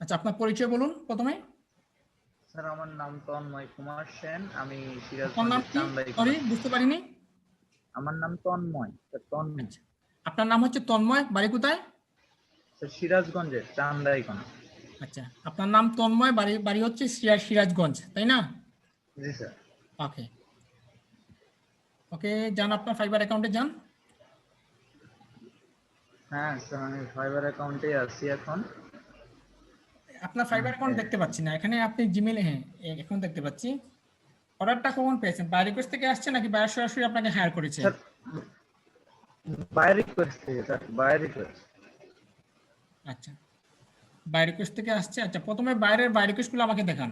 আচ্ছা আপনার পরিচয় বলুন প্রথমে। স্যার আমার নাম তন্ময় কুমার সেন। আমি সিরাজগঞ্জ সরি বুঝতে পারিনি। আমার নাম তন্ময় স্যার তন্ময়। আচ্ছা আপনার নাম হচ্ছে তন্ময় বাড়ি কোথায়? স্যার সিরাজগঞ্জের চান্দাইকোনা আচ্ছা আপনার নাম তন্ময় বাড়ি বাড়ি হচ্ছে সিরাজ সিরাজগঞ্জ তাই না? জি স্যার। ওকে। ওকে যান আপনার ফাইবার অ্যাকাউন্টে যান। হ্যাঁ স্যার আমি ফাইবার অ্যাকাউন্টে আছি এখন। আপনার ফাইবার অ্যাকাউন্ট দেখতে পাচ্ছি না। এখানে আপনি জিমেলে হ্যাঁ এখন দেখতে পাচ্ছি। অর্ডারটা কখন পেয়েছেন। বাই রিকোয়েস্ট থেকে আসছে নাকি বাইরে সরাসরি আপনাকে হায়ার করেছে? বাই রিকোয়েস্ট থেকে স্যার বাই রিকোয়েস্ট আচ্ছা। বাই রিকোয়েস্ট থেকে আসছে। আচ্ছা প্রথমে বাইরের বাই রিকোয়েস্টগুলো আমাকে দেখান।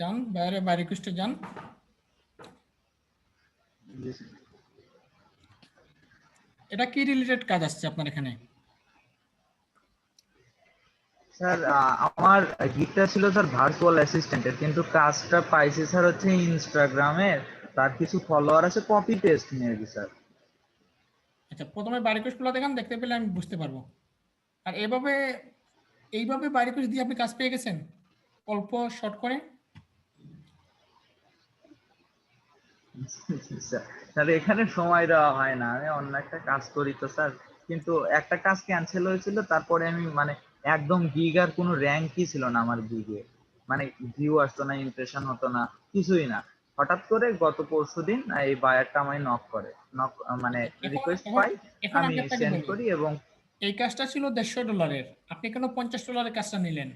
যান বাইরে বাই রিকোয়েস্টে যান এটা কি রিলেটেড কাজ আসছে আপনার এখানে? স্যার আমার গিকটা ছিল স্যার ভার্চুয়াল অ্যাসিস্ট্যান্টের কিন্তু কাজটা পাইছি স্যার হচ্ছে ইনস্টাগ্রামের তার কিছু ফলোয়ার আছে কপি পেস্ট মেবি স্যার আচ্ছা প্রথমে বাই রিকোয়েস্টগুলো দেখান দেখতে পেলে আমি বুঝতে পারব। আর এভাবে এইভাবে বাই রিকোয়েস্ট দিয়ে আপনি কাজ পেয়ে গেছেন? অল্প শর্ট করে? স্যার স্যার এখানে সময় দেওয়া হয় না। আমি অন্য একটা কাজ করি তো স্যার। কিন্তু একটা কাজ ক্যান্সেল হয়েছিল তারপরে আমি মানে একদম গিগ আর কোনো র্যাঙ্কই ছিল না আমার গিগে মানে ভিউ আসতো না ইমপ্রেশন হতো না কিছুই না। হঠাৎ করে গত পরশু দিন এই বায়ারটা আমায় নক করে। নক মানে রিকোয়েস্ট পাই আমি সেন্ড করি এবং এই কাজটা ছিল দেড়শো ডলারের। আপনি কেন পঞ্চাশ ডলারের কাজটা নিলেন?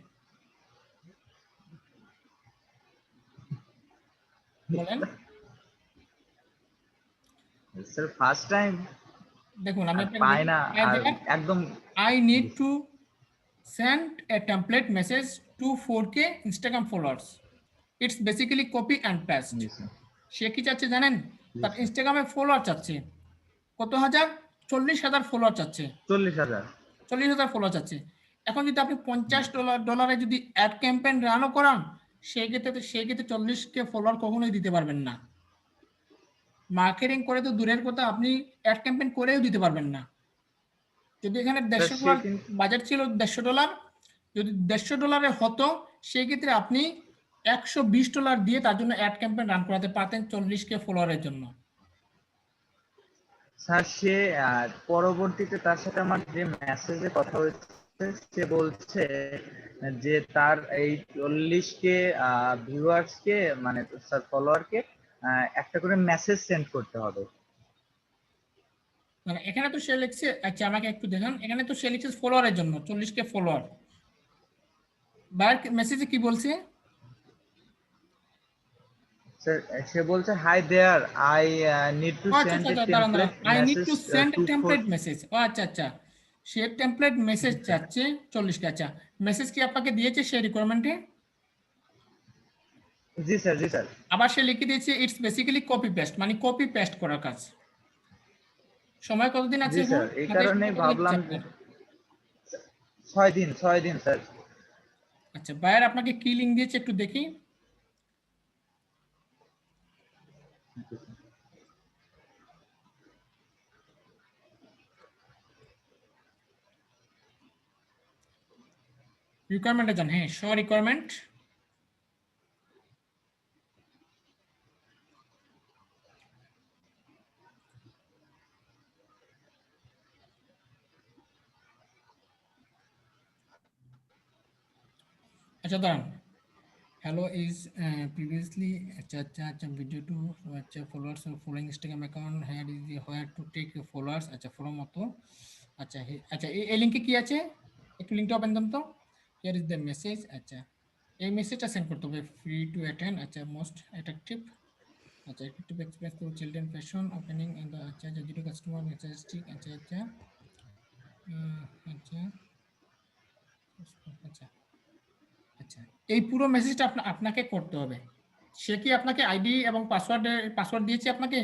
বলেন। স্যার ফার্স্ট টাইম দেখুন আমি পাই না একদম I need to send a template message to 4K Instagram followers. It's basically basically copy. G sir সে কি চাচ্ছে জানেন? তার ইনস্টাগ্রামে ফলোয়ার চাচ্ছে। কত হাজার? চল্লিশ হাজার ফলোয়ার চাচ্ছে। চল্লিশ হাজার। চল্লিশ হাজার ফলোয়ার চাচ্ছে। এখন যদি আপনি পঞ্চাশ ডলার ডলারে যদি অ্যাড ক্যাম্পেইন রানও করান সেই ক্ষেত্রে তো- সেই ক্ষেত্রে চল্লিশ কে ফলোয়ার কখনোই দিতে পারবেন না। মার্কেটিং করে তো দূরের কথা আপনি অ্যাড ক্যাম্পেইন করেও দিতে পারবেন না। যদি এখানে দেড়শো ডলার বাজেট ছিল দেড়শো ডলার যদি দেড়শো ডলারে হতো সেই ক্ষেত্রে আপনি একশো বিশ ডলার দিয়ে তার জন্য অ্যাড ক্যাম্পেইন রান করাতে পারতেন চল্লিশ কে ফলোয়ারের জন্য। স্যার সে পরবর্তীতে তার সাথে আমার যে মেসেজে কথা হয়েছে সে বলছে যে তার এই চল্লিশ কে ভিউয়ার্স কে মানে স্যার ফলোয়ার কে একটা করে মেসেজ সেন্ড করতে হবে। মানে এখানে তো সে লিখছে আচ্ছা আমাকে একটু দেখান। এখানে তো সে লিখছে ফলোয়ারের জন্য চল্লিশ কে ফলোয়ার বার মেসেজে কি বলছে? সে বলছে hi there I need to send a template I need to send message template message ও আচ্ছা আচ্ছা। সে টেমপ্লেট মেসেজ চাচ্ছে চল্লিশ কে আচ্ছা মেসেজ কি আপনাকে দিয়েছে সে রিকোয়ারমেন্টে জি স্যার জি স্যার আবার সে লিখে দিয়েছে ইটস বেসিক্যালি কপি পেস্ট মানে কপি পেস্ট করার কাজ। সময় কতদিন আছে স্যার এই কতদিন ভাবলাম আছে আপনার? ছয় দিন ছয় দিন স্যার আচ্ছা বায়ার আপনাকে কি লিঙ্ক দিয়েছে একটু দেখি। রিকোয়ারমেন্টে যান হ্যাঁ শ রিকোয়ারমেন্ট আচ্ছা দাঁড়ান। হ্যালো ইজ প্রিভিয়াসলি আচ্ছা আচ্ছা আচ্ছা ভিডিও টু আচ্ছা followers following Instagram account had is where to take followers আচ্ছা ফলো মতো আচ্ছা হে- আচ্ছা এই- এই লিঙ্কে কি আছে একটু লিঙ্কটা ওপেন করুন তো হিয়ার ইজ দ্য মেসেজ আচ্ছা এই মেসেজটা সেন্ড করতে হবে ফ্রি টু অ্যাটেন্ড আচ্ছা মোস্ট অ্যাট্রাকটিভ আচ্ছা attractive express to children fashion opening end আচ্ছা আচ্ছা জিরো কাস্টমার মেসেজটিক আচ্ছা আচ্ছা উম, আচ্ছা আচ্ছা আচ্ছা এই পুরো মেসেজটা আপনাকে করতে হবে। সে কি আপনাকে আইডি এবং পাসওয়ার্ড পাসওয়ার্ড দিয়েছে আপনাকে?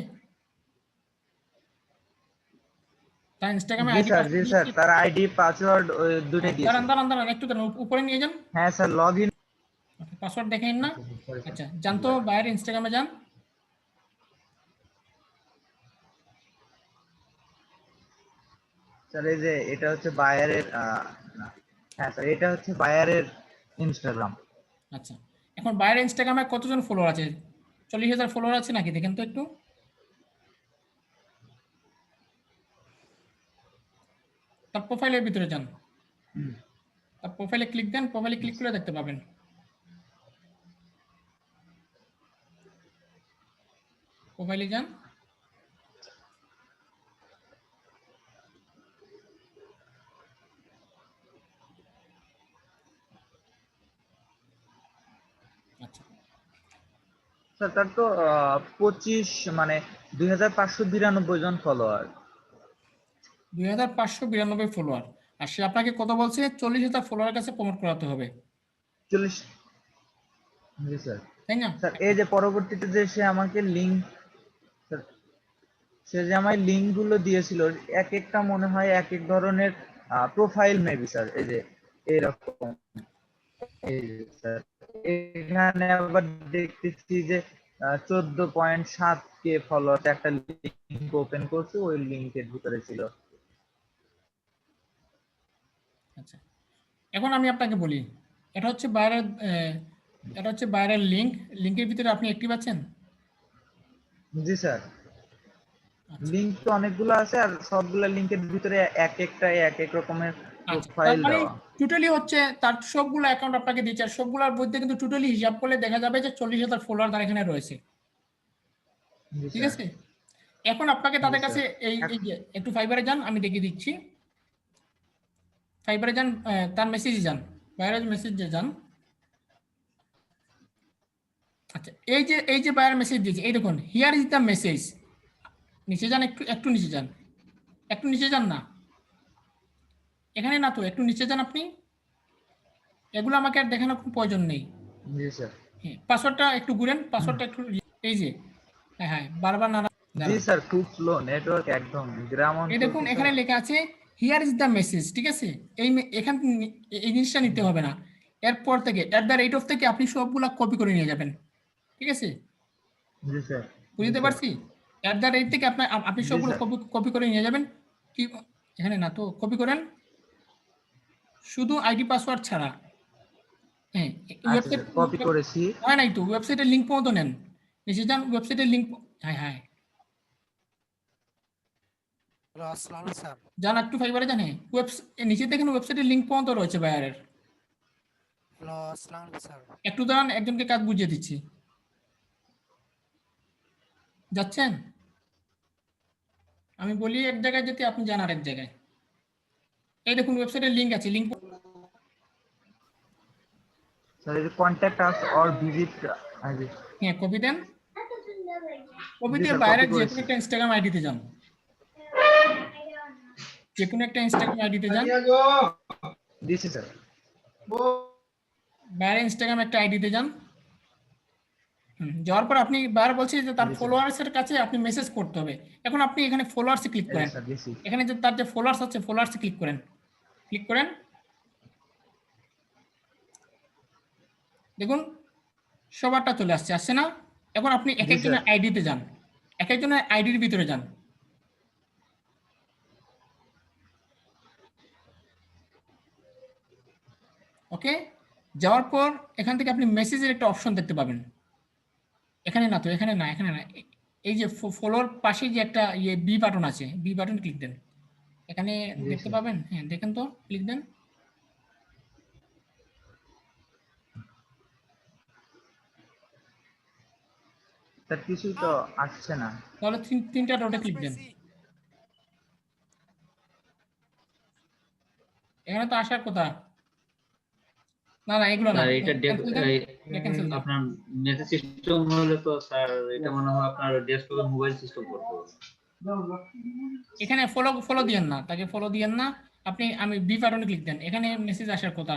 তার ইনস্টাগ্রামে আইডি স্যার জি স্যার তার আইডি পাসওয়ার্ড দুটোই দিয়েছে। দাঁড়ান দাঁড়ান দাঁড়ান একটু দাঁড়ান উপরে নিয়ে যান। হ্যাঁ স্যার লগ ইন পাসওয়ার্ড দেখেন না। আচ্ছা যান তো বাইরে ইনস্টাগ্রামে যান। স্যার এই যে এটা হচ্ছে বায়ারের হ্যাঁ স্যার এটা হচ্ছে বায়ারের ইনস্টাগ্রাম আচ্ছা। এখন বাইরে ইনস্টাগ্রামে কতজন ফলোয়ার আছে? চল্লিশ হাজার ফলোয়ার আছে নাকি? দেখেন তো একটু। তার প্রোফাইলের ভিতরে যান। তার প্রোফাইলে ক্লিক দেন প্রোফাইলে ক্লিক করে দেখতে পাবেন। প্রোফাইলে যান আচ্ছা স্যার তার তো পঁচিশ মানে দুই হাজার পাঁচশো বিরানব্বই জন ফলোয়ার দুই হাজার পাঁচশো বিরানব্বই ফলোয়ার আর সে আপনাকে কত বলছে? চল্লিশ হাজার ফলোয়ার কাছে প্রমোট করাতে হবে। চল্লিশ। জি স্যার তাই না? স্যার এই যে পরবর্তীতে যে সে আমাকে লিঙ্ক সে যে আমায় লিঙ্কগুলো দিয়েছিল এক একটা মনে হয় এক এক ধরনের প্রোফাইল মেবি স্যার এই যে এরকম। এই স্যার এখানে আবার দেখতেছি যে চোদ্দ পয়েন্ট সাত কে ফলোয়ার একটা লিঙ্ক ওপেন করছে ওই লিঙ্কের ভিতরে ছিল। আচ্ছা। এখন আমি আপনাকে বলি এটা হচ্ছে বাইরের এটা হচ্ছে বাইরের লিঙ্ক লিঙ্কের ভিতরে আপনি অ্যাক্টিভ আছেন? জি স্যার। আচ্ছা। লিঙ্ক তো অনেকগুলো আছে আর সবগুলা লিঙ্কের ভিতরে এক একটা এক এক রকমের আচ্ছা মানে টোটালি হচ্ছে তার সবগুলো অ্যাকাউন্ট আপনাকে দিচ্ছে আর সবগুলোর মধ্যে কিন্তু টোটালি হিসাব করলে দেখা যাবে যে চল্লিশ হাজার ফলোয়ার তার এখানে রয়েছে। ঠিক আছে? এখন আপনাকে তাদের কাছে এই একটু ফাইবারে যান আমি দেখিয়ে দিচ্ছি। ফাইবারে যান তার মেসেজে যান বাইরের মেসেজে যান। আচ্ছা এই যে এই যে বাইরের মেসেজ দিয়েছে এই দেখুন হিয়ার ইজ দ্য মেসেজ নিচে যান একটু একটু নিচে যান। একটু নিচে যান না। এখানে না তো একটু নিচে যান আপনি। এগুলো আমাকে আর দেখানোর কোনো প্রয়োজন নেই। হ্যাঁ পাসওয়ার্ডটা একটু ঘুরেন পাসওয়ার্ডটা একটু এই যে হ্যাঁ হ্যাঁ বারবার না জি স্যার খুব স্লো নেটওয়ার্ক একদম গ্রাম এই দেখুন এখানে লেখা আছে হিয়ার ইজ দ্য মেসেজ ঠিক আছে? এই এখান এই জিনিসটা নিতে হবে না। এরপর থেকে অ্যাট দ্য রেট অফ থেকে আপনি সবগুলা কপি করে নিয়ে যাবেন। ঠিক আছে? জি স্যার। বুঝতে পারছি? অ্যাট দ্য রেট থেকে আপনার আপনি সবগুলো কপি কপি করে নিয়ে যাবেন। কি এখানে না তো কপি করেন। শুধু আইডি পাসওয়ার্ড ছাড়া। হ্যাঁ ওয়েবসাইট কপি আচ্ছা, করেছি। হয় নাই তো? ওয়েবসাইটের লিঙ্ক পর্যন্ত নেন। নিচে যান ওয়েবসাইটের লিঙ্ক হ্যাঁ হ্যাঁ। হ্যালো আসসালামু স্যার। যান একটু ফাইবারে জানে? ওয়েবস নিচে দেখেন ওয়েবসাইটের লিঙ্ক পর্যন্ত রয়েছে বায়ারের। হ্যালো আসসালামু স্যার। একটু দাঁড়ান একজনকে কাজ বুঝিয়ে দিচ্ছি। যাচ্ছেন? আমি বলি এক জায়গায় যেতে আপনি যান আরেক জায়গায়। এই দেখুন ওয়েবসাইটের লিঙ্ক আছে লিঙ্ক স্যার এই কন্ট্যাক্ট আস অর ভিজিট হ্যাঁ কপি দেন। কপি জি দিয়ে বাইরে যে। কোনো একটা ইনস্টাগ্রাম আইডিতে যান। যে কোনো একটা ইনস্টাগ্রাম আইডিতে যান। দিছি স্যার বাইরে ইনস্টাগ্রাম একটা আইডিতে যান। যাওয়ার পর আপনি বাইরে বলছি যে তার জি, স্যার। ফলোয়ার্সের কাছে আপনি মেসেজ করতে হবে। এখন আপনি এখানে ফলোয়ার্সে ক্লিক করেন। এখানে যে তার যে ফলোয়ার্স আছে ফলোয়ার্সে ক্লিক করেন। ক্লিক করেন। দেখুন সবারটা চলে আসছে। আসছে না? এখন আপনি এক একজনের। আইডিতে যান। এক একজনের আইডির ভিতরে যান। ওকে যাওয়ার পর এখান থেকে আপনি মেসেজের একটা অপশন দেখতে পাবেন। এখানে না তো এখানে না এখানে না। এই যে ফলোর পাশে যে একটা ইয়ে বি বাটন আছে বি বাটন ক্লিক দেন। এখানে দেখতে পাবেন? হ্যাঁ দেখেন তো ক্লিক দেন। কিছুই তো আসছে না। তাহলে তিন- তিনটা ডটে ক্লিক দেন। এখানে তো আসার কথা। না না এগুলো না। এটা। আপনার মেসেজ সিস্টেম হলে তো স্যার এটা মনে হয় আপনার ডেস্কটপে মোবাইল সিস্টেম করতে হবে। এখানে ফলো ফলো দিয়েন না তাকে ফলো দিয়েন না। আপনি আমি বি বাটনে ক্লিক দেন। এখানে মেসেজ আসার কথা।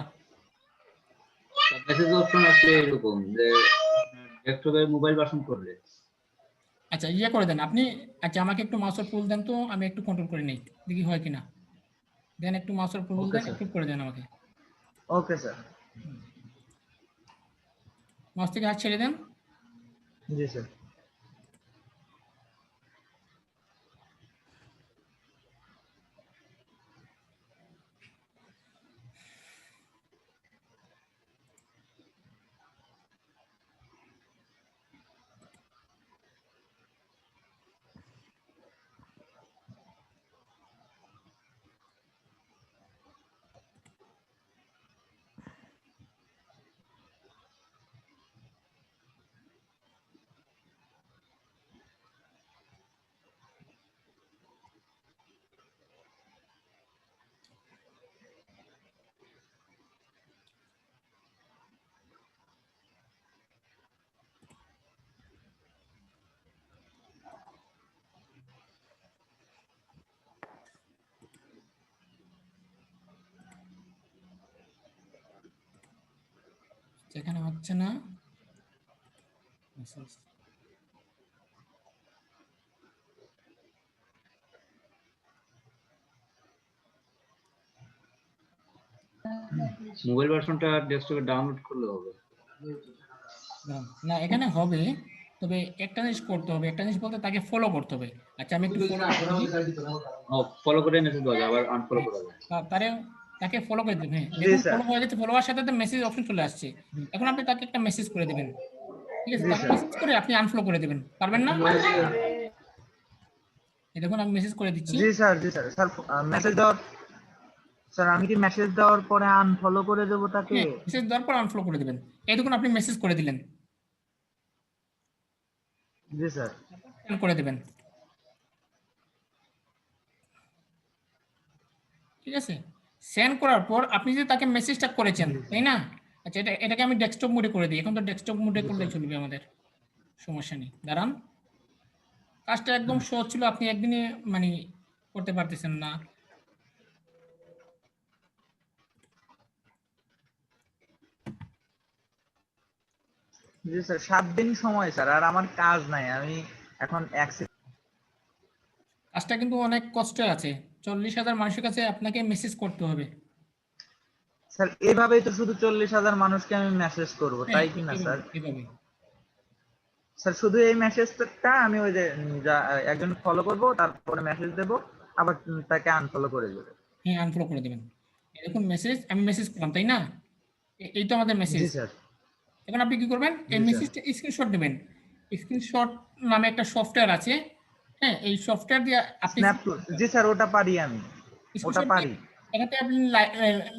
মেসেজ অপশন আসলে এরকম যে ডেস্কটপের মোবাইল ভার্সন করলে। আচ্ছা ইয়ে করে দেন। আপনি আচ্ছা আমাকে একটু মাউসের পুল দেন তো আমি একটু কন্ট্রোল করে নেই। দেখি হয় কিনা। দেন একটু মাউসের পুল দেন একটু করে দেন আমাকে। ওকে স্যার মাউস থেকে হাত ছেড়ে দেন। জি স্যার। যেখানে হচ্ছে না মোবাইল ভার্সনটা ডেস্কটপে ডাউনলোড করলে হবে। না এখানে হবে তবে একটা জিনিস করতে হবে একটা জিনিস বলতে তাকে ফলো করতে হবে আচ্ছা আমি একটু ফলো করে মেসেজ দেওয়া যায় আবার আনফলো করা তা- তারে তাকে ফলো করে দেবেন হ্যাঁ। দেখুন ফলো হয়ে গেছে ফলো হওয়ার সাথে সাথে মেসেজ অপশন চলে আসছে। এখন আপনি তাকে একটা মেসেজ করে দেবেন। ঠিক আছে? তাকে মেসেজ করে আপনি আনফলো করে দেবেন। পারবেন না? এই দেখুন আমি মেসেজ করে দিচ্ছি। জি স্যার জি স্যার। স্যার মেসেজ দেওয়ার স্যার আমি কি মেসেজ দেওয়ার পরে আনফলো করে দেবো তাকে? মেসেজ দেওয়ার পর আনফলো করে দেবেন। এই দেখুন আপনি মেসেজ করে দিলেন। জি স্যার। করে দেবেন। ঠিক আছে? সেন্ড করার পর আপনি যে তাকে মেসেজটা করেছেন তাই না? আচ্ছা এটা এটাকে আমি ডেস্কটপ মোডে করে দিই। এখন তো ডেস্কটপ মোডে করলে চলবে আমাদের। সমস্যা নেই। দাঁড়ান। কাজটা একদম সহজ ছিল আপনি একদিনে মানে করতে পারতেছেন না। জি স্যার সাত দিন সময় স্যার আর আমার কাজ নাই। আমি এখন কাজটা কিন্তু অনেক কষ্ট আছে। চল্লিশ হাজার মানুষের কাছে আপনাকে মেসেজ করতে হবে। স্যার এভাবেই তো শুধু চল্লিশ হাজার মানুষকে আমি মেসেজ করব তাই কি না হ্যাঁ, স্যার? স্যার শুধু এই মেসেজটা আমি ওই যে একজন ফলো করব তারপরে মেসেজ দেব আবার তাকে আনফলো করে দেবো। হ্যাঁ আনফলো করে দেবেন। দেখুন মেসেজ আমি মেসেজ করলাম তাই না? এই তো আমাদের মেসেজ স্যার। এখন আপনি কি করবেন? এই। মেসেজটা স্ক্রিনশট নেবেন স্ক্রিনশট নামে একটা সফটওয়্যার আছে হ্যাঁ এই সফটওয়্যার দিয়ে আপনি জি স্যার ওটা পারি আমি। ওটা পারি। এখানে আপনি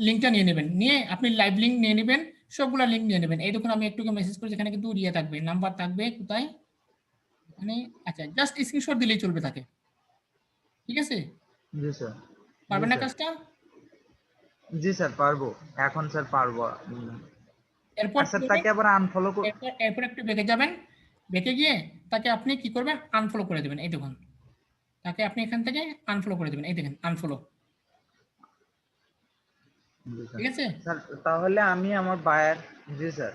লিঙ্কটা নিয়ে নেবেন। নিয়ে আপনি লাইভ লিঙ্ক নিয়ে নেবেন সবগুলা লিঙ্ক নিয়ে নেবেন। এই দেখুন আমি একটুকে মেসেজ করেছি এখানে কিন্তু ইয়ে থাকবে নাম্বার থাকবে কোথায়? মানে আচ্ছা জাস্ট স্ক্রিনশট দিলেই চলবে তাকে। ঠিক আছে? জি স্যার। পারবেন না কাজটা? জি স্যার পারব। এখন স্যার পারব। এরপর স্যার তাকে? আবার আনফলো এরপর একটু বেঁকে যাবেন। বেঁকে গিয়ে তাকে আপনি কি করবেন? আনফলো করে দেবেন। এই দেখুন। তাকে আপনি এখান থেকে আনফলো করে দেবেন। এই দেখেন আনফলো ঠিক আছে? তাহলে আমি আমার বায়ার জি স্যার।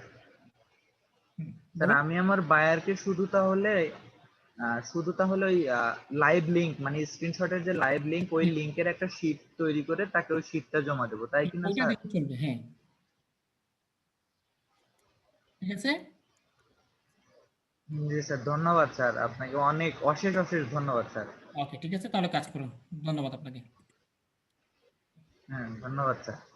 স্যার আমি আমার বায়ারকে শুধু তাহলে শুধু তাহলে ওই লাইভ লিংক মানে স্ক্রিনশটের যে লাইভ লিংক ওই লিংকের একটা শীট তৈরি করে তাকে ওই শীটটা জমা দেবো। তাই কি না স্যার? হ্যাঁ। ঠিক আছে? জি স্যার ধন্যবাদ স্যার আপনাকে। অনেক অশেষ অশেষ ধন্যবাদ স্যার। ওকে ঠিক আছে তাহলে কাজ করুন। ধন্যবাদ আপনাকে। হ্যাঁ ধন্যবাদ স্যার।